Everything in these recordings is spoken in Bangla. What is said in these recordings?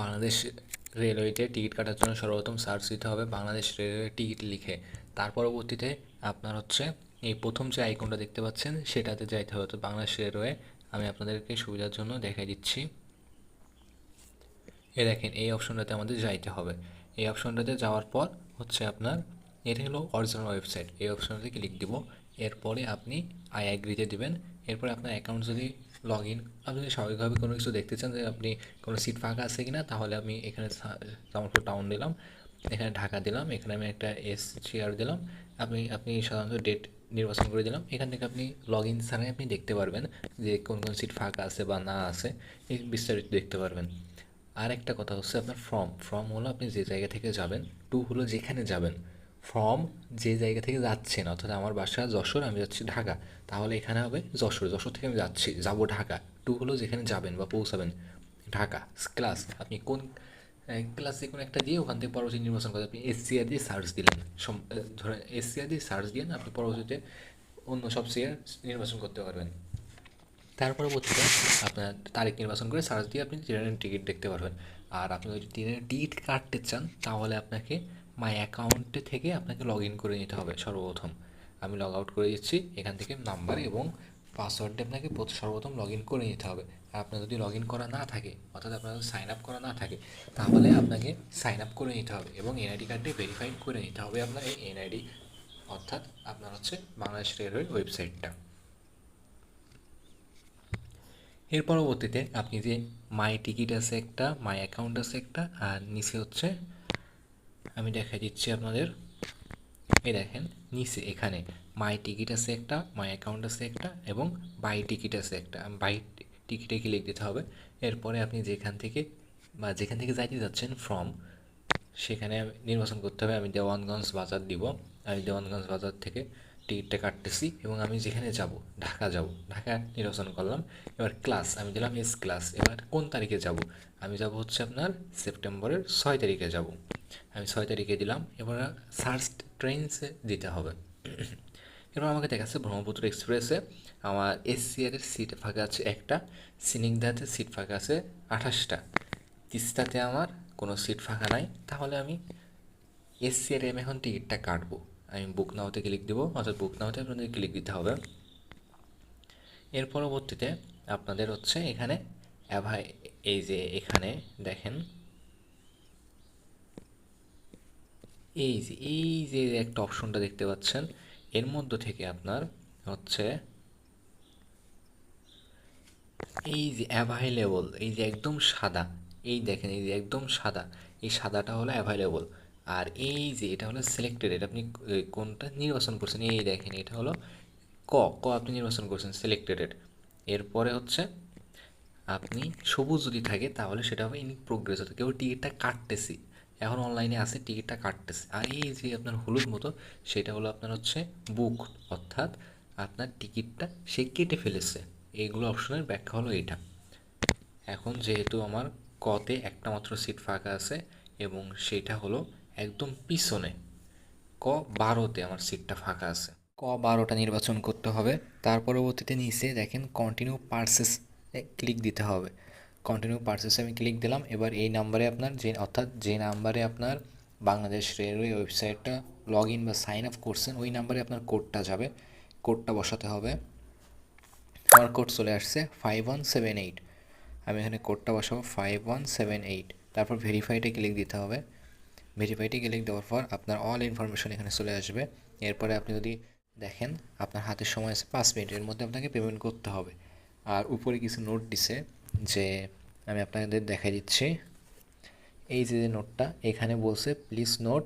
বাংলাদেশ রেলওয়েতে টিকিট কাটার জন্য সর্বপ্রথম সার্চ দিতে হবে বাংলাদেশ রেলওয়ে টিকিট লিখে। তার পরবর্তীতে আপনার হচ্ছে এই প্রথম যে আইকনটা দেখতে পাচ্ছেন, সেটাতে যাইতে হবে। তো বাংলাদেশ রেলওয়ে, আমি আপনাদেরকে সুবিধার জন্য দেখাই দিচ্ছি। এ দেখেন, এই অপশনটাতে আমাদের যাইতে হবে। এই অপশনটাতে যাওয়ার পর হচ্ছে আপনার, এটা হলো অরিজিনাল ওয়েবসাইট এই অপশনটাতে ক্লিক দিব। এরপরে আপনি আই অ্যাগ্রিতে দিবেন। এরপরে আপনার অ্যাকাউন্ট যদি লগ ইন আপনি যদি স্বাভাবিকভাবে কোনো কিছু দেখতে চান যে আপনি কোনো সিট ফাঁকা আছে কি না তাহলে আমি এখানে জামালপুর টাউন দিলাম, এখানে ঢাকা দিলাম, এখানে আমি একটা এস চেয়ার দিলাম, আপনি আপনি সাধারণত ডেট নির্বাচন করে দিলাম, এখান থেকে আপনি লগ ইন ছাড়াই আপনি দেখতে পারবেন যে কোন কোন সিট ফাঁকা আছে বা না আছে এই বিস্তারিত দেখতে পারবেন। আর একটা কথা হচ্ছে আপনার ফর্ম ফর্ম হলো আপনি যে জায়গা থেকে যাবেন টু হলো যেখানে যাবেন ফর্ম যে জায়গা থেকে যাচ্ছেন, অর্থাৎ আমার বাসা যশোর, আমি যাচ্ছি ঢাকা, তাহলে এখানে হবে যশোর। যশোর থেকে আমি যাচ্ছি, যাব ঢাকা। টু হলো যেখানে যাবেন বা পৌঁছাবেন, ঢাকা। ক্লাস আপনি কোন ক্লাস যে কোনো একটা দিয়ে ওখান থেকে পরবর্তী নির্বাচন করে আপনি এসসিআর দিয়ে সার্চ দিলেন। ধরেন এসসিআর দিয়ে সার্চ দিলেন আপনি পরবর্তীতে অন্য সব সিআর নির্বাচন করতে পারবেন। তার পরবর্তীতে আপনার তারিখ নির্বাচন করে সার্চ দিয়ে আপনি ট্রেনের টিকিট দেখতে পারবেন। আর আপনি যদি ট্রেনের টিকিট কাটতে চান, তাহলে আপনাকে মাই অ্যাকাউন্টে থেকে আপনাকে লগ ইন করে নিতে হবে সর্বপ্রথম। আমি লগ আউট করে দিচ্ছি, এখান থেকে নাম্বার এবং পাসওয়ার্ডটা আপনাকে প্রথ- সর্বপ্রথম লগ ইন করে নিতে হবে। আর আপনার যদি লগ ইন করা না থাকে, অর্থাৎ আপনার যদি সাইন আপ করা না থাকে, তাহলে আপনাকে সাইন আপ করে নিতে হবে এবং এনআইডি কার্ডটি ভেরিফাইড করে নিতে হবে আপনার এই এনআইডি অর্থাৎ আপনার হচ্ছে বাংলাদেশ রেলওয়ের ওয়েবসাইটটা এর পরবর্তীতে আপনি যে মাই টিকিট আছে একটা মাই অ্যাকাউন্ট আছে একটা, আর নিচে হচ্ছে আমি দেখাই দিচ্ছি আপনাদের। এই দেখেন, নিচে এখানে মাই টিকিট আছে একটা মাই অ্যাকাউন্ট আছে একটা এবং বাই টিকিট আছে একটা। বাই টিকিটে ক্লিক দিতে হবে। এরপরে আপনি যেখান থেকে বা যেখান থেকে যাইতে যাচ্ছেন ফ্রম সেখানে নির্বাচন করতে হবে। আমি দেওয়ানগঞ্জ বাজার দিব। আমি দেওয়ানগঞ্জ বাজার থেকে টিকিটটা কাটতেছি এবং আমি যেখানে যাব, ঢাকা যাব। ঢাকা নির্বাচন করলাম। এবার ক্লাস আমি দিলাম এস ক্লাস এবার কোন তারিখে যাব? আমি যাব হচ্ছে আপনার সেপ্টেম্বরের ছয় তারিখে যাব। আমি ছয় তারিখে দিলাম। এবার সার্চ ট্রেনসে দিতে হবে। এবার আমাকে দেখাচ্ছে ব্রহ্মপুত্র এক্সপ্রেসে আমার এসসিআরের সিট ফাঁকা আছে একটা, সিনিংদাতে সিট ফাঁকা আছে আঠাশটা। তিস্তাতে আমার কোনো সিট ফাঁকা নাই। তাহলে আমি এসসিআর এম এখন টিকিটটা কাটবো। আমি বুক নাওতে ক্লিক দেবো, অর্থাৎ বুক নাওতে আপনাদের ক্লিক দিতে হবে। এর পরবর্তীতে আপনাদের হচ্ছে এখানে অ্যাভাই এই যে এখানে দেখেন। এই যে এই যে একটা অপশনটা দেখতে পাচ্ছেন, এর মধ্য থেকে আপনার হচ্ছে এই যে অ্যাভাইলেবল এই যে একদম সাদা, এই দেখেন, এই যে একদম সাদা, এই সাদাটা হলো অ্যাভাইলেবল আর এই যে এটা হলো সিলেক্টেড এটা আপনি কোনটা নির্বাচন করছেন? এই দেখেন, এটা হলো ক ক আপনি নির্বাচন করছেন সিলেক্টেড এরপরে হচ্ছে আপনি সবুজ যদি থাকে, তাহলে সেটা হবে ইন প্রোগ্রেস অর্থাৎ কেউ টিকিটটা কাটতেছি। এখন অনলাইনে আছে টিকিটটা কাটতেছে। আর এই যে আপনার হলুদ মতো, সেটা হলো আপনার হচ্ছে বুক অর্থাৎ আপনার টিকিটটা সে কেটে ফেলেছে। এইগুলো অপশনের ব্যাখ্যা হলো এটা। এখন যেহেতু আমার কতে একটা মাত্র সিট ফাঁকা আছে, এবং সেটা হলো একদম পিছনে। ক বারোতে আমার সিটটা ফাঁকা আছে। ক বারোটা নির্বাচন করতে হবে। তার পরবর্তীতে নিচে দেখেন কন্টিনিউ পার্সেস ক্লিক দিতে হবে। কন্টিনিউ পার্সেসে আমি ক্লিক দিলাম। এবার এই নাম্বারে আপনার যে, অর্থাৎ যে নাম্বারে আপনার বাংলাদেশ রেলওয়ে ওয়েবসাইটটা লগ ইন বা সাইন আপ করছেন, ওই নাম্বারে আপনার কোডটা যাবে। কোডটা বসাতে হবে। আমার কোড চলে আসছে ফাইভ ওয়ান সেভেন এইট আমি এখানে কোডটা বসাবো ফাইভ ওয়ান সেভেন এইট তারপর ভেরিফাইডে ক্লিক দিতে হবে। ভেরিফাইডে ক্লিক দেওয়ার পর আপনার অল ইনফরমেশন এখানে চলে আসবে। এরপরে আপনি যদি দেখেন, আপনার হাতের সময় আছে পাঁচ মিনিটের মধ্যে আপনাকে পেমেন্ট করতে হবে। আর উপরে কিছু নোট দিছে যে, আমি আপনাদের দেখাই দিচ্ছি। এই যে যে নোটটা এখানে বলছে please note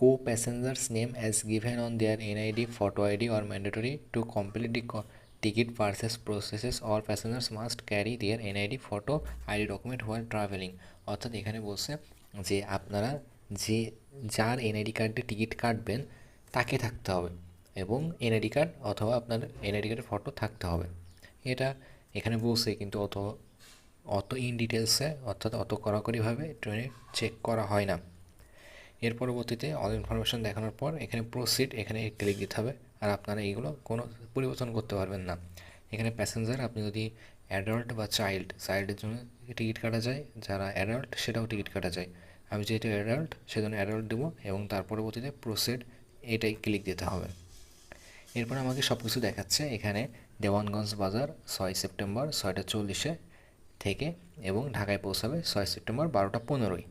co passengers name as given on their NID photo ID or mandatory to complete the ticket purchase processes all passengers must carry their NID photo ID document where travelling অর্থাৎ এখানে বলছে যে, আপনারা যে যার এনআইডি কার্ডে টিকিট কাটবেন, তাকে থাকতে হবে এবং এনআইডি কার্ড অথবা আপনার এনআইডি কার্ডের ফটো থাকতে হবে। এটা এখানে বলছে কিন্তু অত অত ইন ডিটেলসে অর্থাৎ অত কড়াকড়িভাবে ট্রেনে চেক করা হয় না। এর পরবর্তীতে অল ইনফরমেশন দেখানোর পর এখানে প্রসিড এখানে ক্লিক দিতে হবে আর আপনারা এইগুলো কোনো পরিবর্তন করতে পারবেন না। এখানে প্যাসেঞ্জার আপনি যদি অ্যাডাল্ট বা চাইল্ড চাইল্ডের জন্য টিকিট কাটা যায়, যারা অ্যাডাল্ট সেটাও টিকিট কাটা যায়। আমি যেহেতু অ্যাডাল্ট সেজন্য অ্যাডাল্ট দেবো এবং তার পরবর্তীতে প্রোসেড এটাই ক্লিক দিতে হবে। এরপর আমাকে সব কিছু দেখাচ্ছে এখানে দেওয়ানগঞ্জ বাজার ছয় সেপ্টেম্বর ছয়টা চল্লিশে থেকে এবং ঢাকায় পৌঁছাবে ছয় সেপ্টেম্বর বারোটা পনেরোই।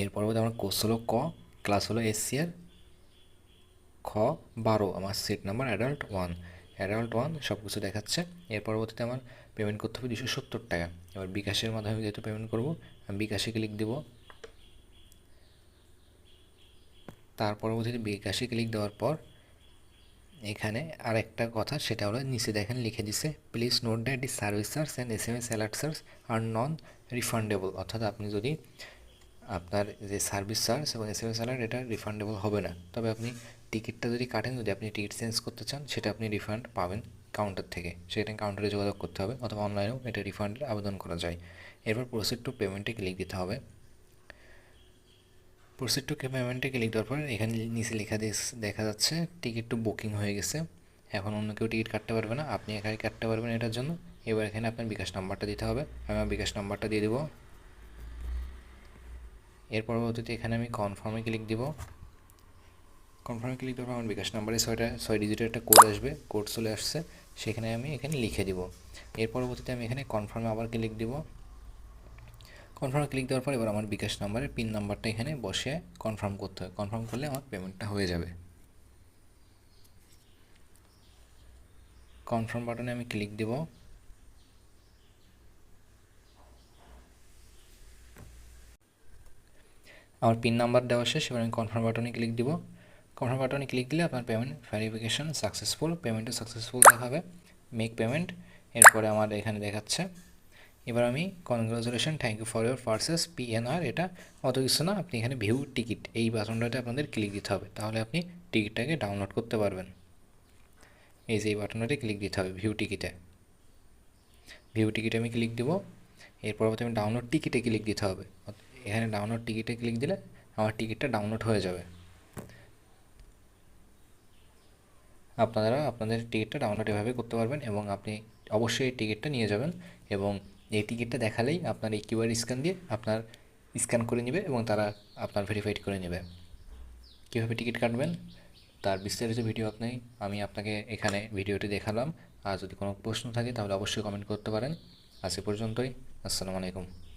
এর পরবর্তী আমার কোর্স হলো ক ক্লাস হলো এসসিআর খ, বারো, আমার seat number adult one adult one সব কিছু দেখাচ্ছে। এর পরবর্তীতে আমার পেমেন্ট করতে হবে দুশো সত্তর টাকা। এবার বিকাশের মাধ্যমে যেহেতু পেমেন্ট করব আমি বিকাশে ক্লিক দেবো। তার পরবর্তীতে বিকাশে ক্লিক দেওয়ার পর এখানে আরেকটা কথা, সেটা হলো নিচে দেখেন লিখে দিছে please note that the service charge and S M S alert charge are non refundable অর্থাৎ আপনি যদি আপনার যে সার্ভিস চার্জ এবং এস এম এস অ্যালার্ট এটা রিফান্ডেবল হবে না। তবে আপনি টিকিটটা যদি কাটেন, যদি আপনি টিকিট চেঞ্জ করতে চান, সেটা আপনি রিফান্ড পাবেন কাউন্টার থেকে। সেটা কাউন্টারে যোগাযোগ করতে হবে, অথবা অনলাইনেও এটা রিফান্ডের আবেদন করা যায়। এরপর প্রসিড টু পেমেন্টে ক্লিক দিতে হবে। প্রসিড টু পেমেন্টে ক্লিক দেওয়ার পর এখানে নিচে লেখা দেখা যাচ্ছে টিকিট টু বুকিং হয়ে গেছে। এখন অন্য কেউ টিকিট কাটতে পারবে না। আপনি একাই কাটতে পারবেন এটার জন্য। এবার এখানে আপনার বিকাশ নাম্বারটা দিতে হবে। আমি আমার বিকাশ নাম্বারটা দিয়ে দেবো। এর পরবর্তীতে এখানে আমি কনফার্মে ক্লিক দিব। কনফার্মে ক্লিক দেওয়ার পর আমার বিকাশ নাম্বারে ছয়টা ছয় ডিজিটের একটা কোড আসবে। কোড চলে আসছে। সেখানে আমি এখানে লিখে দিব। এর পরবর্তীতে আমি এখানে কনফার্মে আবার ক্লিক দিব। কনফার্মে ক্লিক দেওয়ার পর এবার আমার বিকাশ নাম্বারের পিন নাম্বারটা এখানে বসে কনফার্ম করতে হবে কনফার্ম করলে আমার পেমেন্টটা হয়ে যাবে। কনফার্ম বাটনে আমি ক্লিক দেব। আমার পিন নাম্বার দেওয়া শেষ, এবার আমি কনফার্ম বাটনে ক্লিক দিব। কনফার্ম বাটনে ক্লিক দিলে আপনার পেমেন্ট ভেরিফিকেশন সাকসেসফুল পেমেন্টও সাকসেসফুল দেখাবে। মেক পেমেন্ট এরপরে আমার এখানে দেখাচ্ছে। এবার আমি congratulation thank you for your purchase PNR এটা অত কিছু না, আপনি এখানে ভিউ টিকিট এই বাটনটাতে আপনাদের ক্লিক দিতে হবে, তাহলে আপনি টিকিটটাকে ডাউনলোড করতে পারবেন। এই যে এই বাটনটাতে ক্লিক দিতে হবে ভিউ টিকিটে ভিউ টিকিটে আমি ক্লিক দিব এর পরবর্তী আমি ডাউনলোড টিকিটে ক্লিক দিতে হবে। এখানে ডাউনলোড টিকিটে ক্লিক দিলে আমার টিকিটটা ডাউনলোড হয়ে যাবে। আপনারা আপনাদের টিকিটটা ডাউনলোড এভাবে করতে পারবেন এবং আপনি অবশ্যই এই টিকিটটা নিয়ে যাবেন এবং এই টিকিটটা দেখালেই আপনার এই কিউআর স্ক্যান দিয়ে আপনার স্ক্যান করে নেবে এবং তারা আপনার ভেরিফাইড করে নেবে। কীভাবে টিকিট কাটবেন? তার বিস্তারিত ভিডিও আপনি, আমি আপনাকে এখানে ভিডিওটি দেখালাম। আর যদি কোনো প্রশ্ন থাকে তাহলে অবশ্যই কমেন্ট করতে পারেন। আজ পর্যন্তই। আসসালামু আলাইকুম।